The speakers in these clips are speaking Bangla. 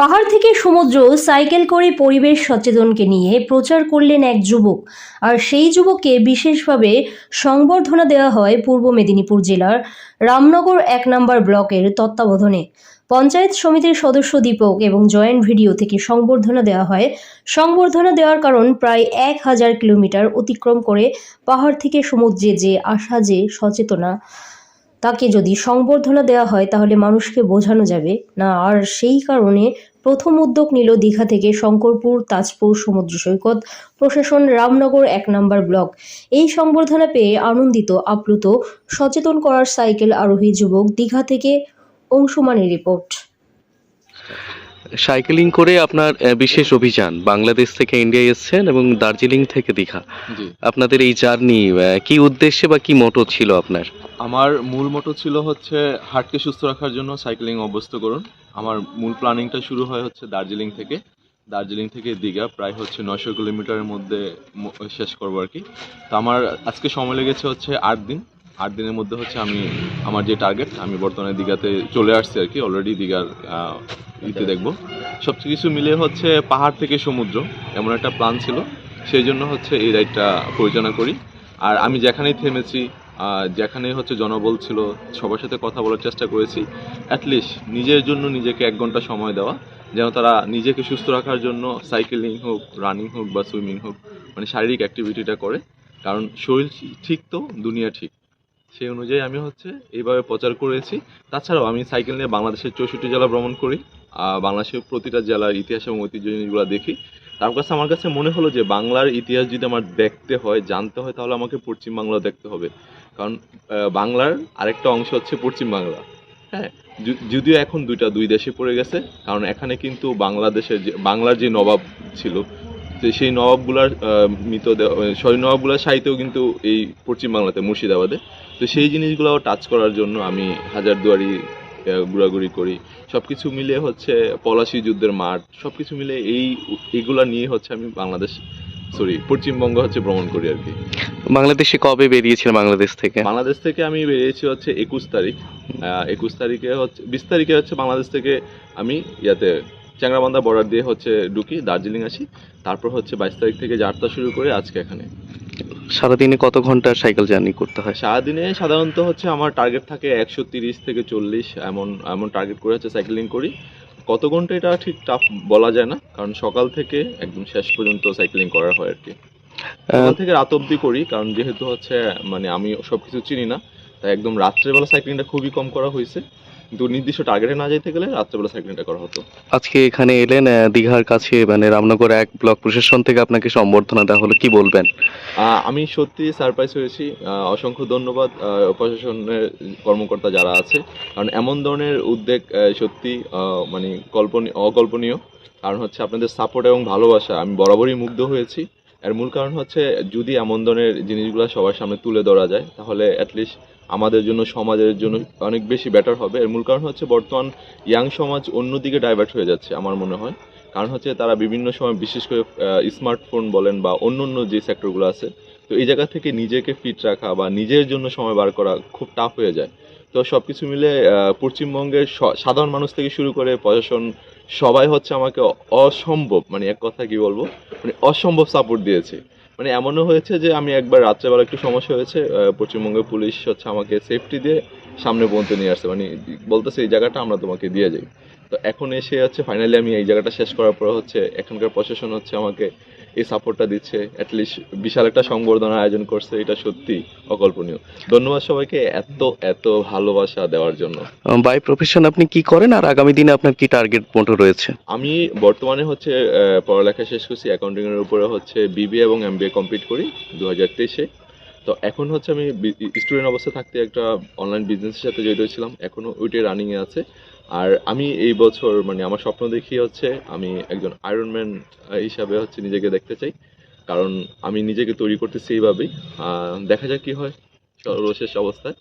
পাহাড় থেকে সমুদ্র সাইকেল করে পরিবেশ সচেতনকে নিয়ে প্রচার করলেন এক যুবক। আর সেই যুবককে বিশেষভাবে সংবর্ধনা দেওয়া হয় পূর্ব মেদিনীপুর জেলার রামনগর এক নম্বর ব্লকের তত্ত্বাবধানে। পঞ্চায়েত সমিতির সদস্য দীপক এবং জয়েন্ট ভিডিও থেকে সংবর্ধনা দেওয়া হয়। সংবর্ধনা দেওয়ার কারণ প্রায় এক হাজার কিলোমিটার অতিক্রম করে পাহাড় থেকে সমুদ্রে যে আসা যে সচেতনা, তাকে যদি সংবর্ধনা দেওয়া হয় তাহলে মানুষকে বোঝানো যাবে। না, আর সেই কারণে প্রথম উদ্যোগ নিল দীঘা থেকে শঙ্করপুর, তাজপুর, সমুদ্র সৈকত, প্রশাসন রামনগর এক নম্বর ব্লক। এই সংবর্ধনা পেয়ে আনন্দিত, আপ্লুত, সচেতন করার সাইকেল আরোহী যুবক দীঘা থেকে অংশুমানের রিপোর্ট। সাইকেলিং করে আপনার বিশেষ অভিযান বাংলাদেশ থেকে ইন্ডিয়া এসছেন এবং দার্জিলিং থেকে দীঘা। আপনাদের এই জার্নি কি উদ্দেশ্যে বা কি মোটো ছিল আপনার? আমার মূল মোটো ছিল হচ্ছে হার্টকে সুস্থ রাখার জন্য সাইকেলিং অভ্যস্ত করুন। আমার মূল প্ল্যানিংটা শুরু হয় হচ্ছে দার্জিলিং থেকে। দার্জিলিং থেকে দীঘা প্রায় হচ্ছে নয়শো কিলোমিটারের মধ্যে শেষ করব আর কি। তো আমার আজকে সময় লেগেছে হচ্ছে আট দিন। আট দিনের মধ্যে হচ্ছে আমি আমার যে টার্গেট আমি বর্তমানে দীঘাতে চলে আসছি আর কি অলরেডি দীঘার ইতে দেখব। সব কিছু মিলিয়ে হচ্ছে পাহাড় থেকে সমুদ্র, এমন একটা প্ল্যান ছিল। সেই জন্য হচ্ছে এই রাইডটা পরিচালনা করি। আর আমি যেখানেই থেমেছি যেখানে হচ্ছে জনবল ছিল, সবার সাথে কথা বলার চেষ্টা করেছি। অ্যাটলিস্ট নিজের জন্য নিজেকে এক ঘণ্টা সময় দেওয়া, যেন তারা নিজেকে সুস্থ রাখার জন্য সাইকেলিং হোক রানিং হোক বা সুইমিং হোক মানে শারীরিক অ্যাক্টিভিটিটা করে। কারণ শরীর ঠিক তো, দুনিয়া ঠিক। সেই অনুযায়ী আমি হচ্ছে এইভাবে প্রচার করেছি। তাছাড়াও আমি সাইকেল নিয়ে বাংলাদেশের চৌষট্টি জেলা ভ্রমণ করি আহ, বাংলাদেশের প্রতিটা জেলার ইতিহাস এবং ঐতিহ্য জিনিসগুলো দেখি। তার কাছে আমার কাছে মনে হলো যে বাংলার ইতিহাস যদি আমার দেখতে হয় জানতে হয় তাহলে আমাকে পশ্চিম বাংলা দেখতে হবে। কারণ বাংলার আরেকটা অংশ হচ্ছে পশ্চিম বাংলা হ্যাঁ যদিও এখন দুইটা দুই দেশে পড়ে গেছে কারণ এখানে কিন্তু বাংলাদেশের যে বাংলার যে নবাব ছিল সেই নবাবগুলার মৃতদেহ সরি নবাবগুলার সাহিত্যও কিন্তু এই পশ্চিম বাংলাতে মুর্শিদাবাদে। তো সেই জিনিসগুলো টাচ করার জন্য আমি হাজারদুয়ারি ঘোরাঘুরি করি। সব কিছু মিলে হচ্ছে পলাশি যুদ্ধের মাঠ সব কিছু মিলে এই এইগুলা নিয়ে হচ্ছে আমি বাংলাদেশ সরি পশ্চিমবঙ্গ হচ্ছে ভ্রমণ করি আর কি। বাংলাদেশে কবে বেরিয়েছিলেন বাংলাদেশ থেকে? বাংলাদেশ থেকে আমি বেরিয়েছি হচ্ছে একুশ তারিখ। একুশ তারিখে হচ্ছে বিশ তারিখে হচ্ছে বাংলাদেশ থেকে আমি ইয়াতে চ্যাংরাবান্ধা বর্ডার দিয়ে হচ্ছে ঢুকি দার্জিলিং আসি। তারপর হচ্ছে বাইশ তারিখ থেকে যাত্রা শুরু করে আজকে এখানে। সারাদিনে কত ঘণ্টা সাইকেল জার্নি করতে হয়? সারাদিনে সাধারণত হচ্ছে আমার টার্গেট থাকে একশো তিরিশ থেকে চল্লিশ এমন এমন টার্গেট করে হচ্ছে সাইকেলিং করি। কত ঘণ্টা এটা ঠিক টাফ বলা যায় না কারণ সকাল থেকে একদম শেষ পর্যন্ত সাইকেলিং করা হয় আর কি সকাল থেকে রাত অবধি করি কারণ যেহেতু হচ্ছে মানে আমি সব কিছু চিনি না তাই একদম রাত্রেবেলা সাইক্লিংটা খুবই কম করা হয়েছে। কিন্তু নির্দিষ্ট টার্গেটে না যেতে গেলে রাত্রেবেলা সাইক্লিংটা করা হতো। আজকে এখানে এলেন দীঘার কাছে মানে রামনগর এক ব্লক প্রশাসন থেকে আপনাকে সম্বর্ধনা দেওয়া হলো কি বলবেন? আমি সত্যি সারপ্রাইজ হয়েছি। অসংখ্য ধন্যবাদ প্রশাসনের কর্মকর্তা যারা আছে। কারণ এমন ধরনের উদ্যোগ সত্যি মানে কল্পনীয় অকল্পনীয়। কারণ হচ্ছে আপনাদের সাপোর্ট এবং ভালোবাসা আমি বরাবরই মুগ্ধ হয়েছি। এর মূল কারণ হচ্ছে যদি এমন ধরনের জিনিসগুলো সবার সামনে তুলে ধরা যায় তাহলে অ্যাটলিস্ট আমাদের জন্য, সমাজের জন্য অনেক বেশি বেটার হবে। এর মূল কারণ হচ্ছে বর্তমান ইয়াং সমাজ অন্যদিকে ডাইভার্ট হয়ে যাচ্ছে আমার মনে হয়। কারণ হচ্ছে তারা বিভিন্ন সময় বিশেষ করে স্মার্টফোন বলেন বা অন্য অন্য যে সেক্টরগুলো আছে, তো এই জায়গা থেকে নিজেকে ফিট রাখা বা নিজের জন্য সময় বার করা খুব টাফ হয়ে যায়। তো সব কিছু মিলে পশ্চিমবঙ্গের সাধারণ মানুষ থেকে শুরু করে প্রশাসন সবাই হচ্ছে আমাকে অসম্ভব মানে এক কথা কি বলব মানে অসম্ভব সাপোর্ট দিয়েছে। মানে এমনও হয়েছে যে আমি একবার রাত্রেবেলা একটু সমস্যা হয়েছে পশ্চিমবঙ্গের পুলিশ হচ্ছে আমাকে সেফটি দিয়ে সামনে পর্যন্ত নিয়ে আসছে। মানে বলতেছে এই জায়গাটা আমরা তোমাকে দিয়ে যাই। তো এখন এসে হচ্ছে ফাইনালি আমি এই জায়গাটা শেষ করার পর হচ্ছে এখানকার প্রশাসন হচ্ছে আমাকে এই সাপোর্টটা দিচ্ছে অ্যাটলিস্ট বিশাল একটা সংবর্ধনা আয়োজন করছে এটা সত্যি অকল্পনীয়। ধন্যবাদ সবাইকে এত এত ভালোবাসা দেওয়ার জন্য। বাই প্রফেশন আপনি কি করেন আর আগামী দিনে আপনার কি টার্গেট মোটো রয়েছে? আমি বর্তমানে হচ্ছে পড়ালেখা শেষ করছি অ্যাকাউন্টিং এর উপরে হচ্ছে বিবিএ এবং এমবিএ কমপ্লিট করি দু হাজার তেইশে। তো এখন হচ্ছে আমি স্টুডেন্ট অবস্থায় থাকতে একটা অনলাইন বিজনেসের সাথে জড়িত ছিলাম। এখনও ওইটাই রানিংয়ে আছে। আর আমি এই বছর মানে আমার স্বপ্ন দেখি হচ্ছে আমি একজন আয়রনম্যান হিসাবে হচ্ছে নিজেকে দেখতে চাই। কারণ আমি নিজেকে তৈরি করতেছি এইভাবেই। দেখা যাক কি হয়। সর্বশেষ অবস্থায়।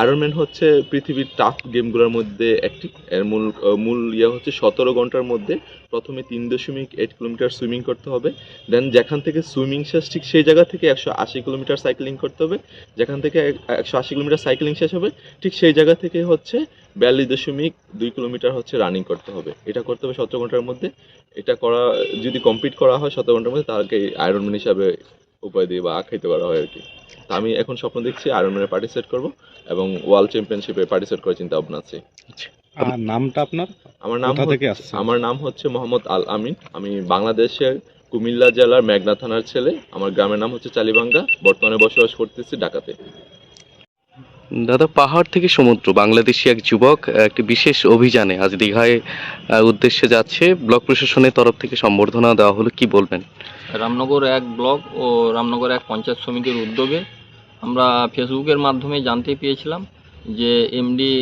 আয়রনম্যান হচ্ছে পৃথিবীর টাফ গেমগুলোর মধ্যে একটি। এর মূল মূল ইয়ে হচ্ছে সতেরো ঘণ্টার মধ্যে প্রথমে তিন দশমিক এইট কিলোমিটার সুইমিং করতে হবে। দেন যেখান থেকে সুইমিং শেষ, ঠিক সেই জায়গা থেকে একশো আশি কিলোমিটার সাইক্লিং করতে হবে। যেখান থেকে একশো আশি কিলোমিটার সাইক্লিং শেষ হবে, ঠিক সেই জায়গা থেকে হচ্ছে বিয়াল্লিশ দশমিক দুই কিলোমিটার হচ্ছে রানিং করতে হবে। এটা করতে হবে সতেরো ঘণ্টার মধ্যে। এটা করা, যদি কমপ্লিট করা হয় সতেরো ঘণ্টার মধ্যে তাকে আয়রনম্যান হিসাবে উপায় দিয়ে বা আখ্যায়িত করা হয় আর কি তা আমি এখন স্বপ্ন দেখছি আয়রনম্যানে পার্টিসিপেট করব এবং ওয়ার্ল্ড চ্যাম্পিয়নশিপে পার্টিসিপেট করার চিন্তা ভাবনা আছে আর নামটা আপনার? আমার নাম কোথা থেকে আসছে? আমার নাম হচ্ছে মোহাম্মদ আল আমিন আমি বাংলাদেশের কুমিল্লা জেলার মেঘনা থানার ছেলে। আমার গ্রামের নাম হচ্ছে চালিবাঙ্গা। বর্তমানে বসবাস করতেছি ঢাকাতে। দাদা পাহাড় থেকে সমুদ্র বাংলাদেশি এক যুবক একটি বিশেষ অভিযানে আজ দীঘায় উদ্দেশ্যে যাচ্ছে। ব্লক প্রশাসনের তরফ থেকে সম্বর্ধনা দেওয়া হলো। কি বলবেন? রামনগর এক ব্লক ও রামনগর এক পঞ্চায়েত সমিতির উদ্যোগে আমরা ফেসবুকের মাধ্যমে জানতে পেয়েছিলাম যে এমডি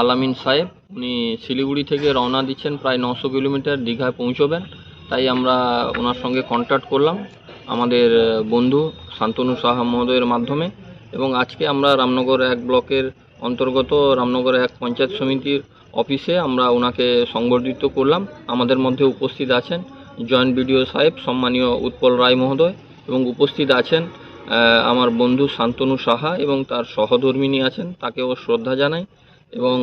আলামিন সাহেব, উনি শিলিগুড়ি থেকে রওনা দিচ্ছেন, প্রায় নশো কিলোমিটার দীঘায় পৌঁছবেন। তাই আমরা ওনার সঙ্গে কন্ট্যাক্ট করলাম, আমাদের বন্ধু শান্তনু সাহা মহোদয়ের মাধ্যমে। এবং আজকে আমরা রামনগর এক ব্লকের অন্তর্গত রামনগর এক পঞ্চায়েত সমিতির অফিসে আমরা ওনাকে সংবর্ধিত করলাম। আমাদের মধ্যে উপস্থিত আছেন জয়েন্ট বিডিও সাহেব, সম্মানীয় উৎপল রায় মহোদয় এবং উপস্থিত আছেন আমার বন্ধু শান্তনু সাহা এবং তার সহধর্মিনী আছেন, তাকেও শ্রদ্ধা জানাই এবং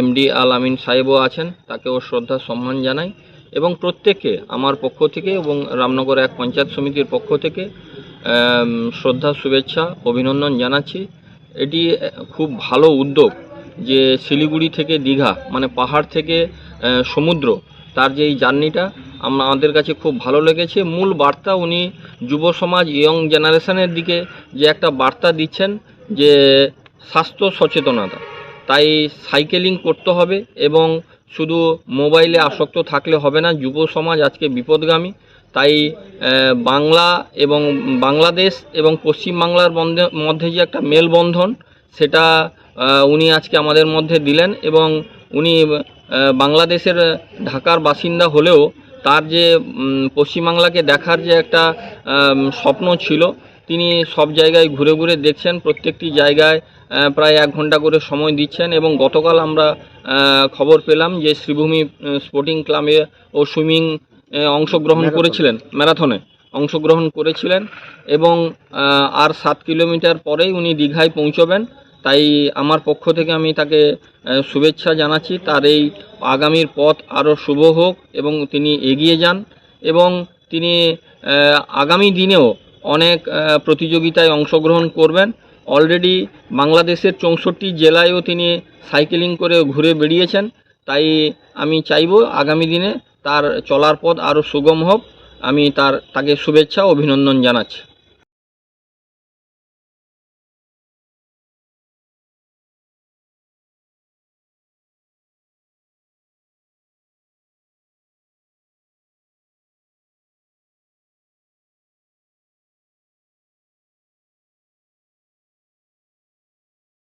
এমডি আল আমিন সাহেবও আছেন, তাকেও শ্রদ্ধা সম্মান জানাই এবং প্রত্যেককে আমার পক্ষ থেকে এবং রামনগর এক পঞ্চায়েত সমিতির পক্ষ থেকে শ্রদ্ধা, শুভেচ্ছা, অভিনন্দন জানাচ্ছি। এটি খুব ভালো উদ্যোগ যে শিলিগুড়ি থেকে দীঘা মানে পাহাড় থেকে সমুদ্র, তার যে এই জার্নিটা আমাদের কাছে খুব ভালো লেগেছে। মূল বার্তা উনি যুব সমাজ ইয়ং জেনারেশনের দিকে যে একটা বার্তা দিচ্ছেন যে স্বাস্থ্য সচেতনতা। তাই সাইকেলিং করতে হবে এবং শুধু মোবাইলে আসক্ত থাকলে হবে না, যুব সমাজ আজকে বিপদগামী। তাই বাংলা এবং বাংলাদেশ এবং পশ্চিমবাংলার মধ্যে যে একটা মেলবন্ধন, সেটা উনি আজকে আমাদের মধ্যে দিলেন এবং উনি বাংলাদেশের ঢাকার বাসিন্দা হলেও তার যে পশ্চিমবাংলাকে দেখার যে একটা স্বপ্ন ছিল তিনি সব জায়গায় ঘুরে ঘুরে দেখছেন প্রত্যেকটি জায়গায় প্রায় এক ঘণ্টা করে সময় দিচ্ছেন এবং গতকাল আমরা খবর পেলাম যে শ্রীভূমি স্পোর্টিং ক্লাবে ও সুইমিং অংশগ্রহণ করেছিলেন ম্যারাথনে অংশগ্রহণ করেছিলেন এবং আর সাত কিলোমিটার পরেই উনি দীঘায় পৌঁছবেন। তাই আমার পক্ষ থেকে আমি তাকে শুভেচ্ছা জানাচ্ছি। তার এই আগামীর পথ আরও শুভ হোক এবং তিনি এগিয়ে যান এবং তিনি আগামী দিনেও অনেক প্রতিযোগিতায় অংশগ্রহণ করবেন। অলরেডি বাংলাদেশের চৌষট্টি জেলায়ও তিনি সাইকেলিং করে ঘুরে বেরিয়েছেন তাই আমি চাইব আগামী দিনে তার চলার পথ আরও সুগম হোক। আমি তার, তাকে শুভেচ্ছা অভিনন্দন জানাচ্ছি।